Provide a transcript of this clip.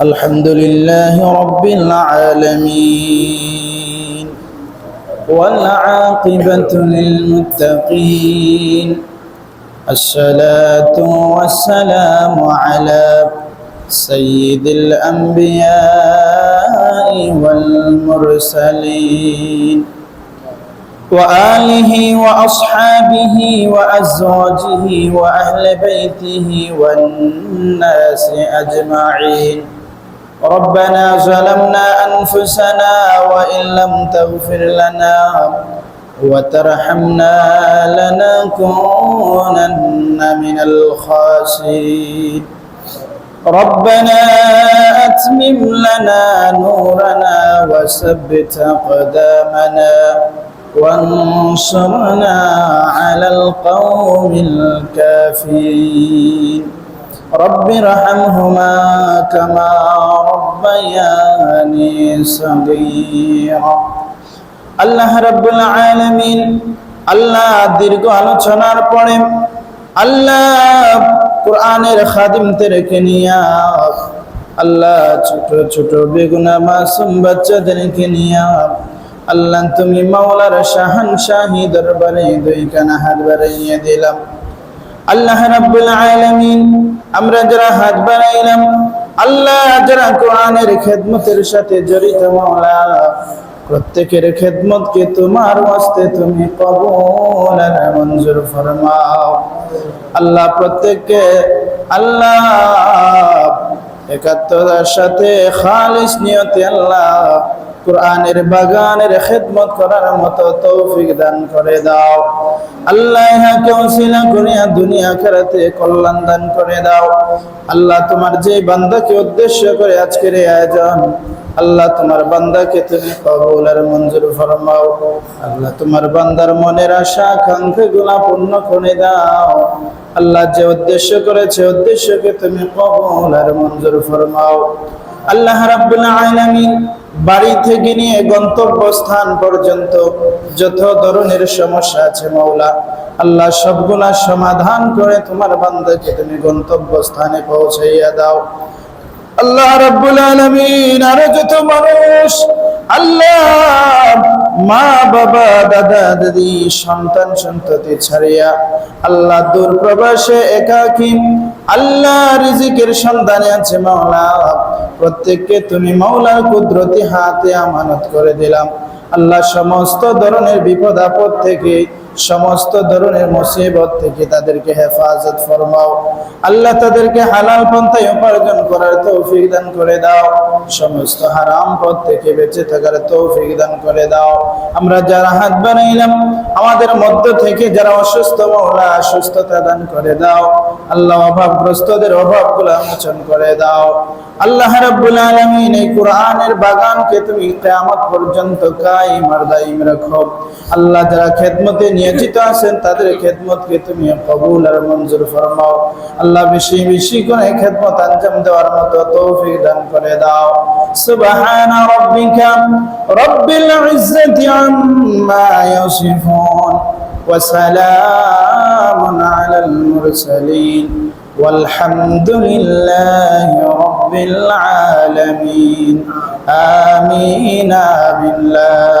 الحمد لله رب العالمين. والعاقبة للمتقين. الصلاة والسلام على سيد الأنبياء والمرسلين. وآله وأصحابه وأزواجه وأهل بيته والناس أجمعين. ربنا ظلمنا أنفسنا وإن لم تغفر لنا وترحمنا لنكونن من الخاسرين. ربنا أتمم لنا نورنا وثبت أقدامنا. وانصرنا على القوم الكافرين رب ارحمهما كما ربياني صغيرا আল্লাহ রাব্বুল আলামিন আল্লাহ দীর্ঘ আলোচনার পরে আল্লাহ কোরআনের খাদিমদেরকে নিয়ে আল্লাহ ছোট ছোট বেগুনা মাসুম বাচ্চাদেরকে নিয়ে আল্লাহ তুমি মাওলার শাহান শাহী দরবারে দুই কানা হাত বাড়াইয়ে দিলাম। আল্লাহ রাব্বুল আলামিন, আমরা যারা হাত বাড়াইলাম, আল্লাহ যারা কোরআনের খেদমতের সাথে জড়িত মাওলা, প্রত্যেকের খেদমতকে তোমার ওয়াস্তে তুমি কবুল আর মঞ্জুর ফরমাও। আল্লাহ প্রত্যেককে, আল্লাহ একাত্মতার সাথে খালিস নিয়তে আল্লাহ কোরআনের বাগানের খেদমত করার মতো তৌফিক দান করে দাও। আল্লাহ ইহাকে ওসিলা করিয়া দুনিয়া খেরাতে কল্যাণ দান করে দাও। আল্লাহ তোমার যে বান্দাকে উদ্দেশ্য করে আজকের এই আয়োজন, আল্লাহ তোমার বান্দাকে তুমি কবুল আর মঞ্জুর ফরমাও। আল্লাহ তোমার বান্দার মনের আশা, আকাঙ্ক্ষা গুলা পূর্ণ করে দাও। আল্লাহ যে উদ্দেশ্য করেছে, উদ্দেশ্যকে তুমি কবুল আর মঞ্জুর ফরমাও। আল্লাহ রাব্বুল আলামিন বাড়ি থেকে নিয়ে গন্তব্যস্থান পর্যন্ত যত ধরনের সমস্যা আছে মৌলা আল্লাহ সবগুলা সমাধান করে তোমার বান্দাকে তুমি গন্তব্যস্থানে পৌঁছাইয়া দাও। আল্লাহ রব্বুল আলমিন আরও যত মানুষ, আল্লাহ মা, বাবা, দাদা, দাদি, সন্তান, সন্ততি ছাড়িয়া আল্লাহ দূর প্রবাসে একাকী। আল্লাহ রিজিকের সন্ধানে আছে মাওলা। প্রত্যেককে তুমি মাওলার কুদরতি হাতে আমানত করে দিলাম। আল্লাহ সমস্ত ধরনের বিপদ আপদ থেকে সমস্ত ধরনের মুসিবত থেকে তাদেরকে হেফাজত ফরমাও। আল্লাহ তাদেরকে হালাল পন্থায় উপার্জন করার তৌফিক দান করে দাও। সমস্ত হারাম পথ থেকে বেঁচে থাকার তৌফিক দান করে দাও। আমরা যারা হাত বানাইলাম আমাদের মধ্য থেকে যারা অসুস্থ মহলা, সুস্থতা দান করে দাও। আল্লাহ অভাবগ্রস্তদের অভাবগুলো মোচন করে দাও। আল্লাহ রাব্বুল আলামিন এই কোরআনের বাগানকে তুমি কিয়ামত পর্যন্ত কায়েম আর দাইম রাখো। আল্লাহ যারা খেদমতে নিয়োজিত আছেন তাদের খেদমতকে তুমি কবুল আর মঞ্জুর ফরমাও আল্লাহ বেশি বেশি করে খেদমত আঞ্জাম দেওয়ার মতো তৌফিক দান করে দাও সুবহান রাব্বিকা রব্বিল ইজ্জাতি আম্মা ইয়াসিফুন وسلام على المرسلين والحمد لله رب العالمين آمين آمين لا إله